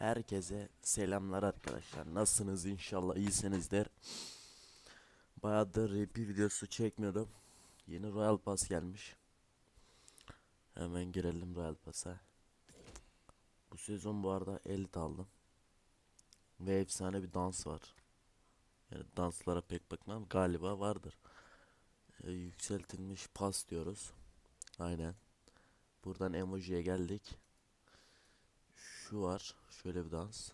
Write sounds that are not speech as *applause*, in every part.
Herkese selamlar arkadaşlar. Nasılsınız inşallah iyisinizdir. Bayağıdır bir videosu çekmiyordum. Yeni Royal Pass gelmiş. Hemen girelim Royal Pass'a. Bu sezon bu arada elit aldım. Ve efsane bir dans var. Yani danslara pek bakmam galiba vardır. Ee, yükseltilmiş pas diyoruz. Aynen. Buradan emojiye geldik. Şu var. Şöyle bir dans.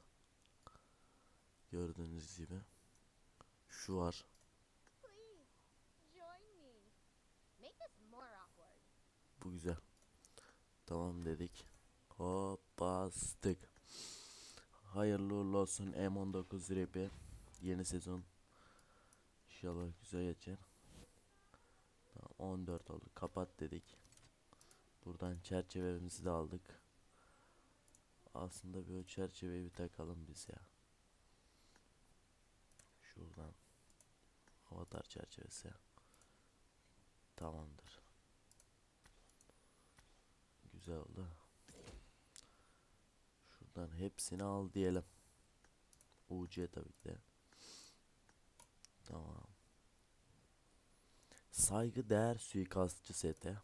Gördüğünüz gibi. Şu var. Bu güzel. Tamam dedik. Hop bastık. Hayırlı uğurlu olsun M19 rapi. Yeni sezon. İnşallah güzel geçer. Tamam, 14 oldu. Kapat dedik. Buradan çerçevemizi de aldık. Aslında bir çerçeveyi bir takalım biz ya. Şuradan. Avatar çerçevesi. Tamamdır. Güzel oldu. Şuradan hepsini al diyelim. UC tabii ki de. Tamam. Saygı değer suikastçı seti.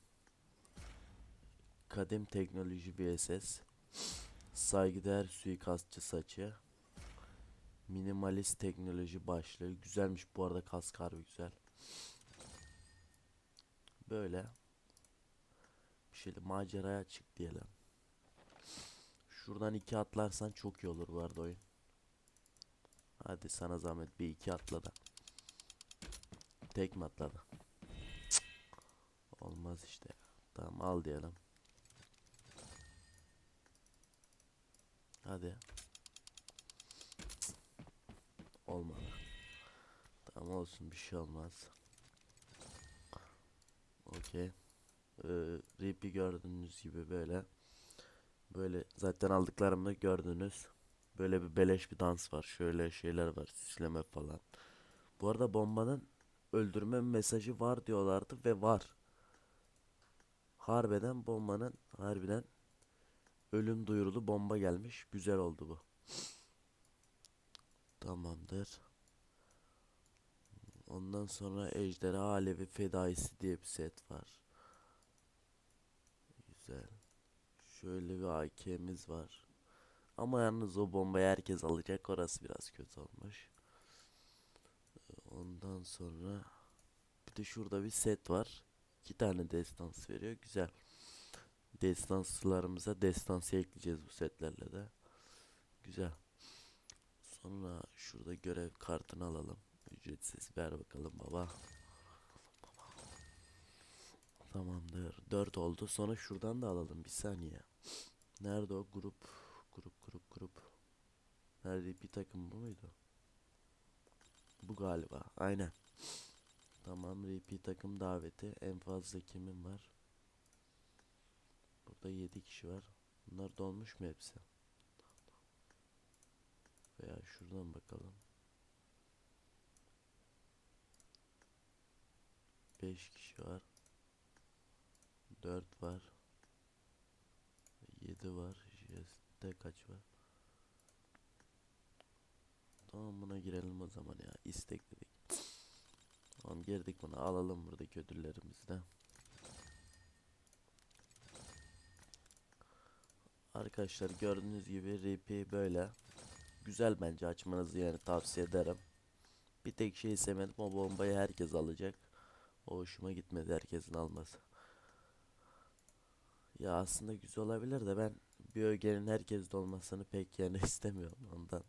Kadim teknoloji VSS. Saygıdeğer suikastçı saçı. Minimalist teknoloji başlığı. Güzelmiş bu arada kask harbi güzel. Böyle. Bir şeyle maceraya çık diyelim. Şuradan iki atlarsan çok iyi olur bu arada oyun. Hadi sana zahmet bir iki atla da. Tek mi atladı? Cık. Olmaz işte. Tamam al diyelim. Hadi. Olmadı. Tamam olsun bir şey olmaz. Okey. Ee, Rip'i gördüğünüz gibi böyle. Böyle zaten aldıklarımda gördünüz. Böyle bir beleş bir dans var. Şöyle şeyler var. Süsleme falan. Bu arada bombanın öldürme mesajı var diyorlardı ve var. Harbiden bombanın harbiden ölüm duyurulu bomba gelmiş. Güzel oldu bu. Tamamdır. Ondan sonra Ejderha Alevi Fedaisi diye bir set var. Güzel. Şöyle bir AK'miz var. Ama yalnız o bombayı herkes alacak. Orası biraz kötü olmuş. Ondan sonra bir de şurada bir set var. İki tane destans veriyor. Güzel. Destanslarımıza destansı ekleyeceğiz bu setlerle de. Güzel. Sonra şurada görev kartını alalım. Ücretsiz ver bakalım baba. Tamamdır. 4 oldu. Sonra şuradan da alalım bir saniye. Nerede o grup? Grup grup grup. Nerede bir takım bu muydu? Bu galiba. Aynen. Tamam repeat takım daveti. En fazla kimin var? Burada 7 kişi var. Bunlar dolmuş mu hepsi? Veya şuradan bakalım. 5 kişi var. 4 var. 7 var. JS'de kaç var? Tamam buna girelim o zaman ya. İstek dedik. Tamam girdik buna. Alalım buradaki ödüllerimizi de. Arkadaşlar gördüğünüz gibi RP böyle. Güzel bence açmanızı yani tavsiye ederim. Bir tek şey istemedim o bombayı herkes alacak. O hoşuma gitmedi herkesin alması. Ya aslında güzel olabilir de ben bir ögenin herkeste olmasını pek yani *laughs* istemiyorum ondan.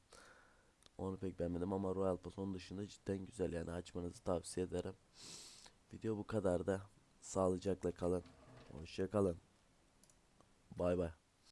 Onu pek beğenmedim ama Royal Pass onun dışında cidden güzel yani açmanızı tavsiye ederim. Video bu kadar da sağlıcakla kalın. Hoşça kalın. Bay bay.